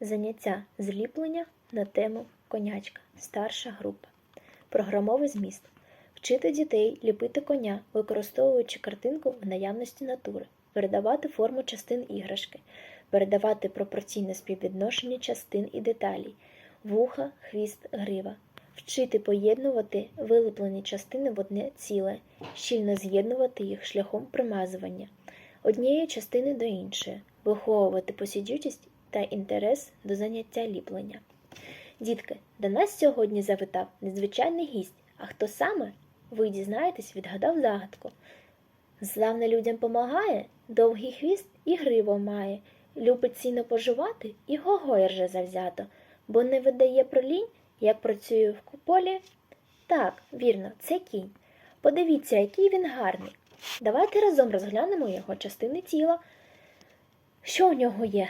Заняття зліплення на тему конячка. Старша група. Програмовий зміст. Вчити дітей ліпити коня, використовуючи картинку в наявності натури, передавати форму частин іграшки, передавати пропорційне співвідношення частин і деталей, вуха, хвіст, грива, вчити поєднувати виліплені частини в одне ціле, щільно з'єднувати їх шляхом примазування. Однієї частини до іншої, виховувати посідючість та інтерес до заняття ліплення. Дітки, до нас сьогодні завітав незвичайний гість, а хто саме, ви дізнаєтесь, відгадав загадку. Славне людям помагає, довгий хвіст і гриво має, любить сіно поживати і гогой рже завзято, бо не видає про лінь, як працює в куполі. Так, вірно, це кінь. Подивіться, який він гарний. Давайте разом розглянемо його частини тіла. Що у нього є?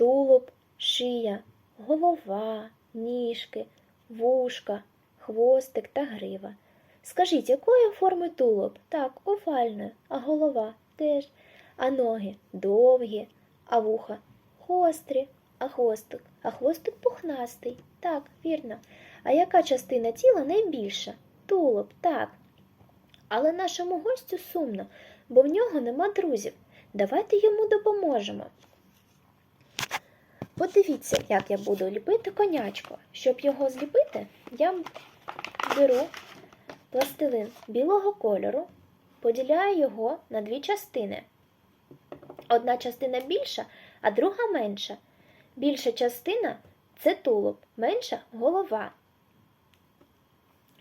Тулуб, шия, голова, ніжки, вушка, хвостик та грива. Скажіть, якої форми тулуб? Так, овальної, а голова теж, а ноги довгі, а вуха гострі, а хвостик, а хвостик пухнастий. Так, вірно. А яка частина тіла найбільша? Тулуб, так. Але нашому гостю сумно, бо в нього нема друзів. Давайте йому допоможемо. Подивіться, як я буду ліпити конячку. Щоб його зліпити, я беру пластилин білого кольору, поділяю його на дві частини. Одна частина більша, а друга менша. Більша частина це тулуб, менша голова.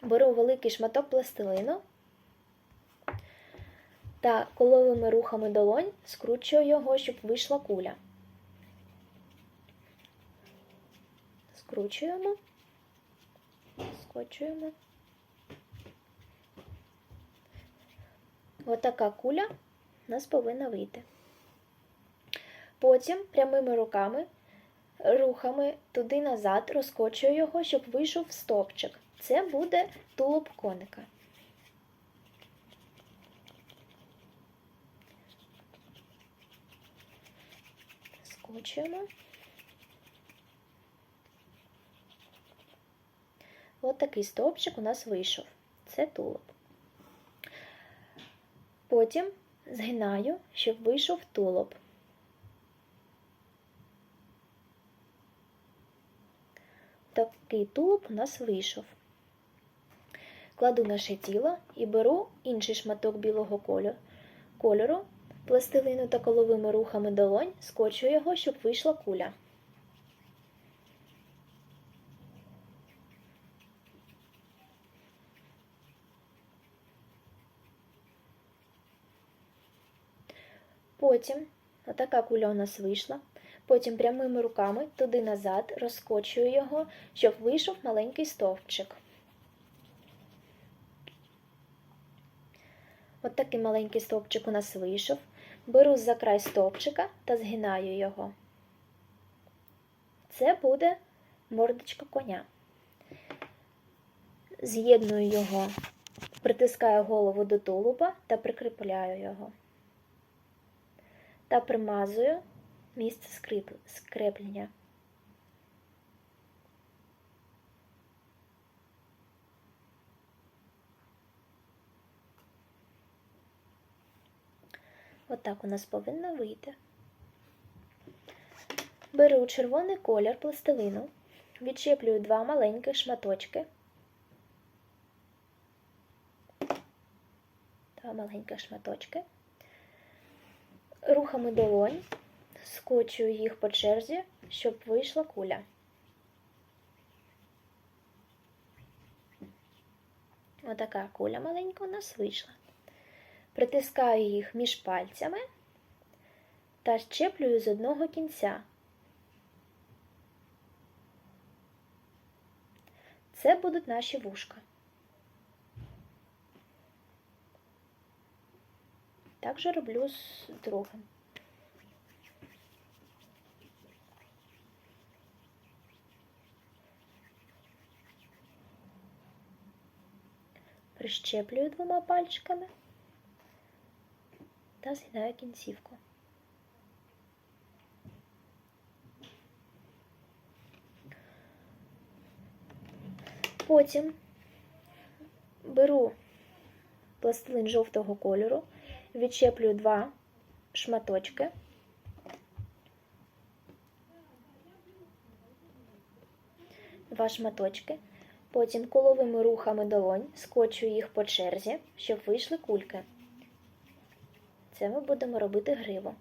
Беру великий шматок пластилину та коловими рухами долонь скручую його, щоб вийшла куля. Скручуємо, скочуємо. Отака куля у нас повинна вийти. Потім прямими руками, рухами туди-назад розкочую його, щоб вийшов стовпчик. Це буде тулуб коника. Скочуємо. От такий стовпчик у нас вийшов. Це тулуб. Потім згинаю, щоб вийшов тулуб. Такий тулуб у нас вийшов. Кладу наше тіло і беру інший шматок білого кольору, пластилину та коловими рухами долонь, скочую його, щоб вийшла куля. Потім, отака куля у нас вийшла. Потім прямими руками туди-назад розкочую його, щоб вийшов маленький стовпчик. От такий маленький стовпчик у нас вийшов. Беру за край стовпчика та згинаю його. Це буде мордочка коня. З'єдную його, притискаю голову до тулуба та прикріпляю його. Та примазую місце скреплення. Отак у нас повинно вийти. Беру червоний колір пластилину, відчеплюю два маленьких шматочки. Два маленьких шматочки. Рухами долонь скочую їх по черзі, щоб вийшла куля. Отака куля маленька у нас вийшла. Притискаю їх між пальцями та щеплюю з одного кінця. Це будуть наші вушка. Также роблю з другим. Прищеплюю двома пальчиками та з'їдаю кінцівку. Потім беру пластилин жовтого кольору відчеплюю два шматочки. Два шматочки. Потім коловими рухами долонь скочую їх по черзі, щоб вийшли кульки. Це ми будемо робити гриву.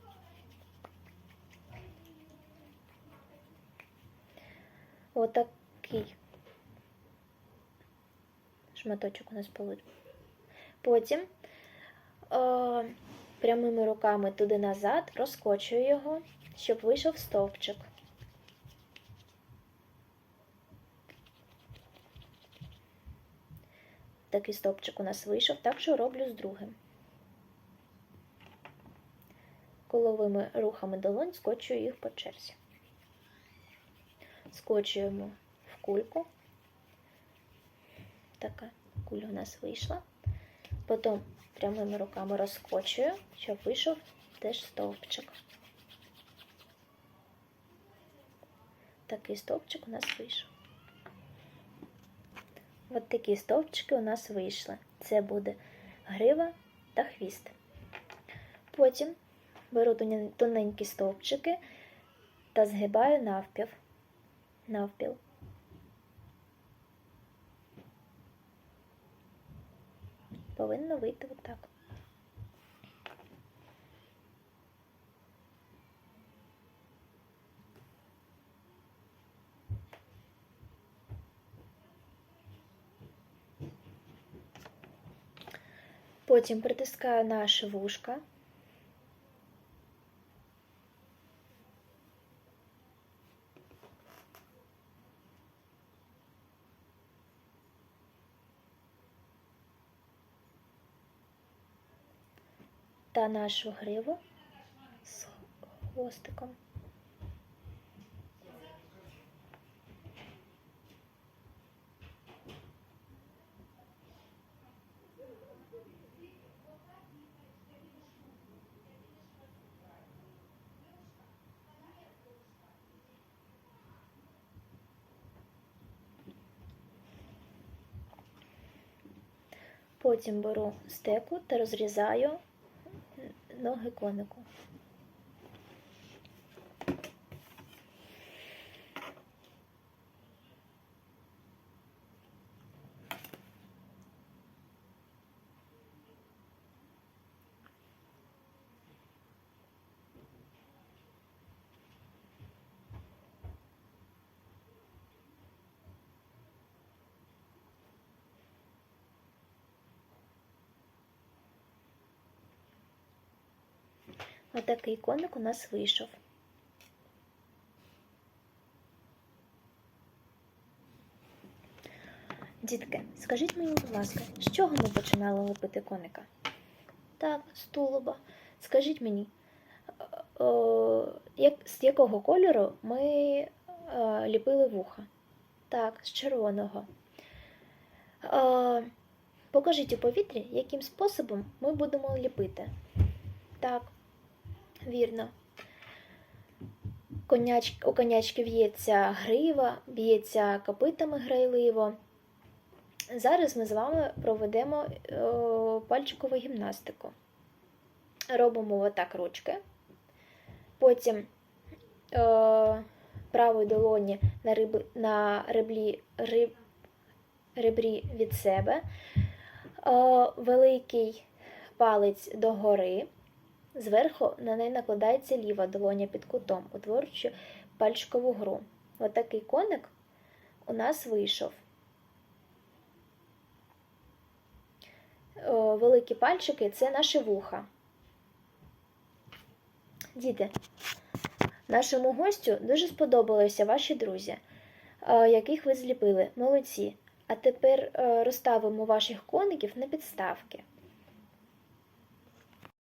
Отакий шматочок у нас получить. Потім прямими руками туди-назад розкочую його, щоб вийшов стовпчик. Такий стовпчик у нас вийшов, так що роблю з другим. Коловими рухами долонь скочую їх по черзі. Скочуємо в кульку. Така куля у нас вийшла. Потім прямими руками розкочую, щоб вийшов теж стовпчик. Такий стовпчик у нас вийшов. От такі стовпчики у нас вийшли. Це буде грива та хвіст. Потім беру тоненькі стовпчики та згибаю навпіл. навпіл. Повинно вийти отак. Потім притискаю наше вушка. Та нашу гриву з хвостиком. Потім беру стеку та розрізаю ноги конику. Отакий коник у нас вийшов. Дітки, скажіть мені, будь ласка, з чого ми починали лепити коника? Так, з тулуба. Скажіть мені, е, е, як, з якого кольору ми е, ліпили вуха? Так, з червоного. Е, покажіть у повітрі, яким способом ми будемо ліпити. Так, вірно. Коняч, у конячки в'ється грива, б'ється копитами грайливо. Зараз ми з вами проведемо е, пальчикову гімнастику. Робимо отак ручки. Потім е, правої долоні на, риб, на реблі, риб, ребрі від себе, е, великий палець догори. Зверху на неї накладається ліва долоня під кутом, утворюючи пальчикову гру. Отакий коник у нас вийшов. Великі пальчики це наші вуха. Діти, нашому гостю дуже сподобалися ваші друзі, яких ви зліпили. Молодці. А тепер е, розставимо ваших коників на підставки.